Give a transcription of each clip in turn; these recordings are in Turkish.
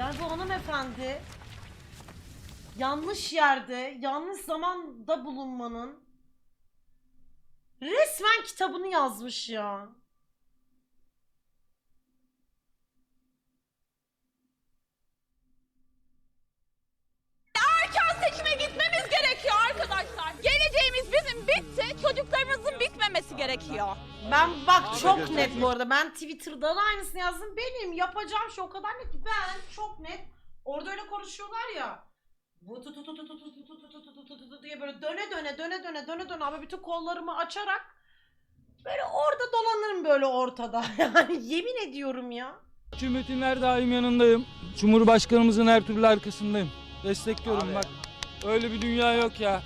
Yani bu hanımefendi yanlış yerde, yanlış zamanda bulunmanın resmen kitabını yazmış ya. Bitmemesi gerekiyor. Ben bak çok net bu arada. Ben Twitter'da da aynısını yazdım. Benim yapacağım şey o kadar net. ki Ben çok net. Orada öyle konuşuyorlar ya. Bu tu tu tu tu tu tu tu tu tu tu tu tu tu tu diye böyle döne döne döne döne döne döne ama bütün kollarımı açarak böyle orada dolanırım böyle ortada. Yani yemin ediyorum ya. Hükümetin her daim yanındayım. Cumhurbaşkanımızın her türlü arkasındayım. Destekliyorum bak. Öyle bir dünya yok ya.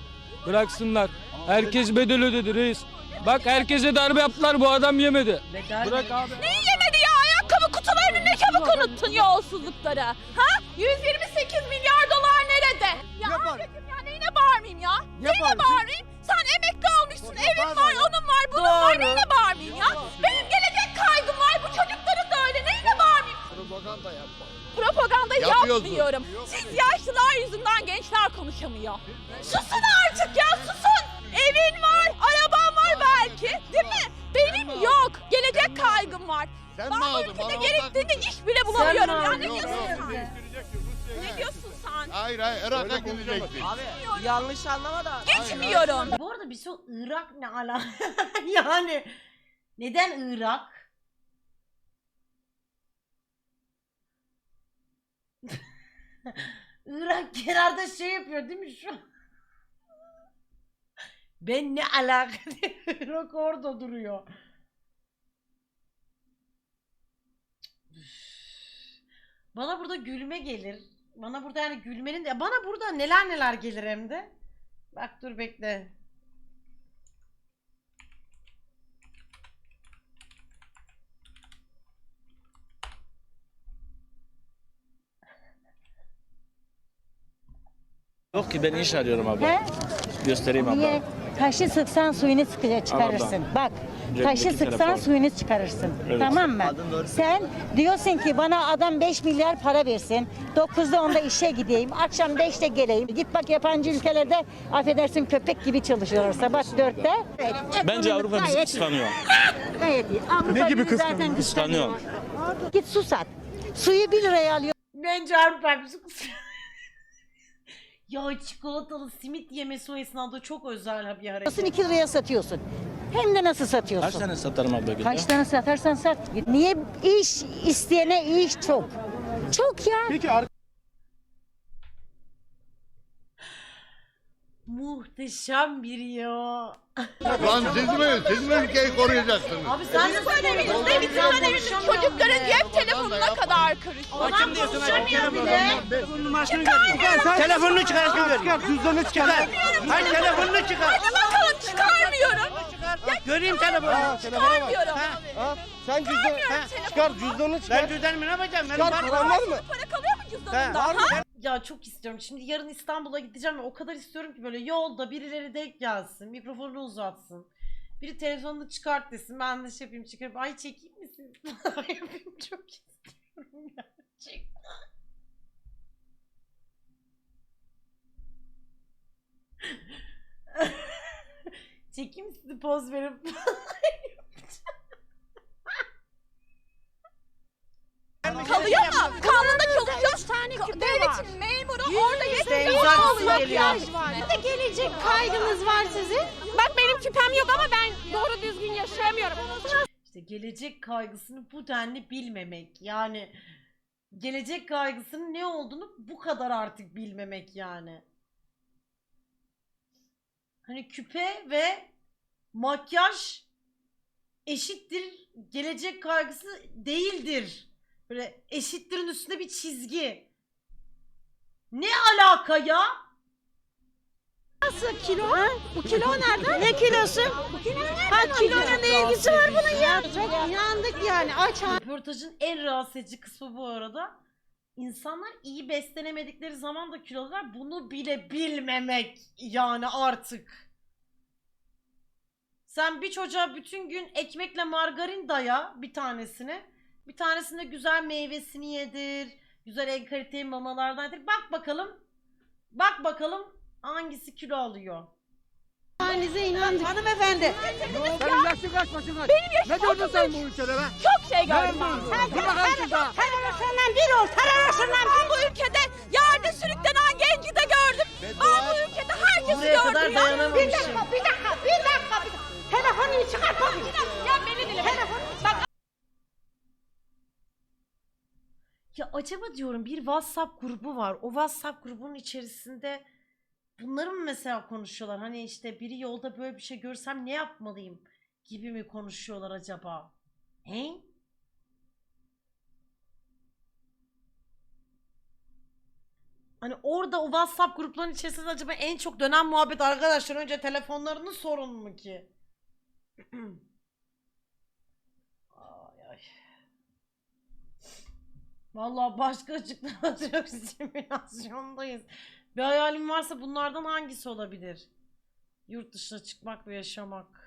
Bıraksınlar. Herkes bedel ödedi reis. Bak herkese darbe yaptılar bu adam yemedi. Bırak abi. Neyi yemedi ya? Ayakkabı kutularını ne çabuk unuttun yolsuzlukları. Ha? 128 milyar dolar nerede? Ya abicim ya neyine bağırmayayım ya? Neyine bağırmayayım? Sen emekli olmuşsun, evin var, onun var, bunun var. Doğru. Neyine bağırmayayım ya? Benim gelecek kaygım var, bu çocukların da öyle. Neyine bağırmayayım? Propaganda yapma. Propaganda Yapıyorsun. yapmıyorum. Siz yaşlılar yüzünden gençler konuşamıyor. Susun artık ya susun. Evin Aldın? ülkede Bana gerektiğinde iş bile bulamıyorum ya. Ne Yok, diyorsun yok. sen? Ne diyorsun sen? Hayır hayır Irak'a gideceksin. Abi yanlış anlama da. Geçmiyorum. Bu arada bir şey Irak ne ala? yani neden Irak? Irak kenarda şey yapıyor değil mi şu an? Ben ne alaka diye Irak orada duruyor. Bana burada gülme gelir. Bana burada yani gülmenin de bana burada neler neler gelir hem de. Bak dur bekle. Yok ki ben iş arıyorum abla. He? Göstereyim abla. Niye? Taşı sıksan suyunu sıkı- çıkarırsın. Bak. Taşı sıksan telefon. suyunu çıkarırsın. Evet. Tamam mı? Sen diyorsun ki bana adam 5 milyar para versin. 9'da onda işe gideyim. Akşam 5'te geleyim. Git bak yabancı ülkelerde affedersin köpek gibi çalışıyorlar. Sabah 4'te. Evet, Bence Avrupa bizi gayet kıskanıyor. Gayet iyi. Avrupa gibi zaten Kıskanıyor. Git su sat. Suyu 1 liraya alıyor. Bence Avrupa Ya çikolatalı simit yemesi o esnada çok özel bir hareket. 2 liraya satıyorsun. Hem de nasıl satıyorsun? Kaç tane satarım abla günde? Kaç tane satarsan sat. Niye iş isteyene iş çok? Çok ya. Muhteşem biri ya. Lan siz mi? Siz mi ülkeyi koruyacaksınız? Abi sen de Söylemişsin de bir tane çocukların cep telefonuna kadar karışıyor. Adam konuşamıyor bile. Telefonunu çıkar şimdi Çıkar cüzdanını çıkar. Hayır telefonunu çıkar. Hadi bakalım çıkarmıyorum. Göreyim telefonu. Çıkarmıyorum. Sen cüzdan çıkar cüzdanını çıkar. Ben cüzdanımı ne yapacağım? Benim Para param var mı? Para kalıyor mu cüzdanında? Var mı? Ya çok istiyorum. Şimdi yarın İstanbul'a gideceğim ve o kadar istiyorum ki böyle yolda birileri denk gelsin, mikrofonunu uzatsın. Biri telefonunu çıkart desin. Ben de şey yapayım çıkarıp ay çekeyim mi siz? yapayım çok istiyorum gerçekten. çekeyim sizi poz verip Kalıyor mu? Kanunda çalışıyor. Devletin memuru orada yetmiyor. imza Kalıyor. geliyor. Bir de gelecek kaygınız var sizin. Bak benim küpem yok ama ben doğru düzgün yaşayamıyorum. İşte gelecek kaygısını bu denli bilmemek. Yani gelecek kaygısının ne olduğunu bu kadar artık bilmemek yani. Hani küpe ve makyaj eşittir gelecek kaygısı değildir. Böyle eşittirin üstünde bir çizgi. Ne alaka ya? Kilo? Bu kilo nerede? Ne kilosu? Ha kiloyla ne ilgisi var bunun ya? Yandık yani aç Röportajın en rahatsız edici kısmı bu arada. İnsanlar iyi beslenemedikleri zaman da kilolular bunu bile bilmemek yani artık. Sen bir çocuğa bütün gün ekmekle margarin daya bir tanesine. Bir tanesinde güzel meyvesini yedir. Güzel en kaliteli mamalardan. Bak bakalım. Bak bakalım hangisi kilo alıyor. Halinize inandık. Hanımefendi. Senin yaşın kaç başın kaç? Benim yaşım Ne gördün 35. sen bu ülkede be? Çok şey gördüm bakalım şurada. Teröristlerden bir ol, teröristlerden Ben bu ülkede yerde sürüklenen genci de gördüm. Ben bu ülkede herkesi gördüm ya. Bir dakika, bir dakika, bir dakika. Bir dakika. Telefonu çıkart bakayım. Ya beni dinle. Bak Ya acaba diyorum bir WhatsApp grubu var. O WhatsApp grubunun içerisinde bunları mı mesela konuşuyorlar? Hani işte biri yolda böyle bir şey görsem ne yapmalıyım gibi mi konuşuyorlar acaba? He? Hani orada o WhatsApp gruplarının içerisinde acaba en çok dönen muhabbet arkadaşlar önce telefonlarını sorun mu ki? ay ay. Vallahi başka açıklaması yok. Simülasyondayız. Bir hayalim varsa bunlardan hangisi olabilir? Yurt dışına çıkmak ve yaşamak.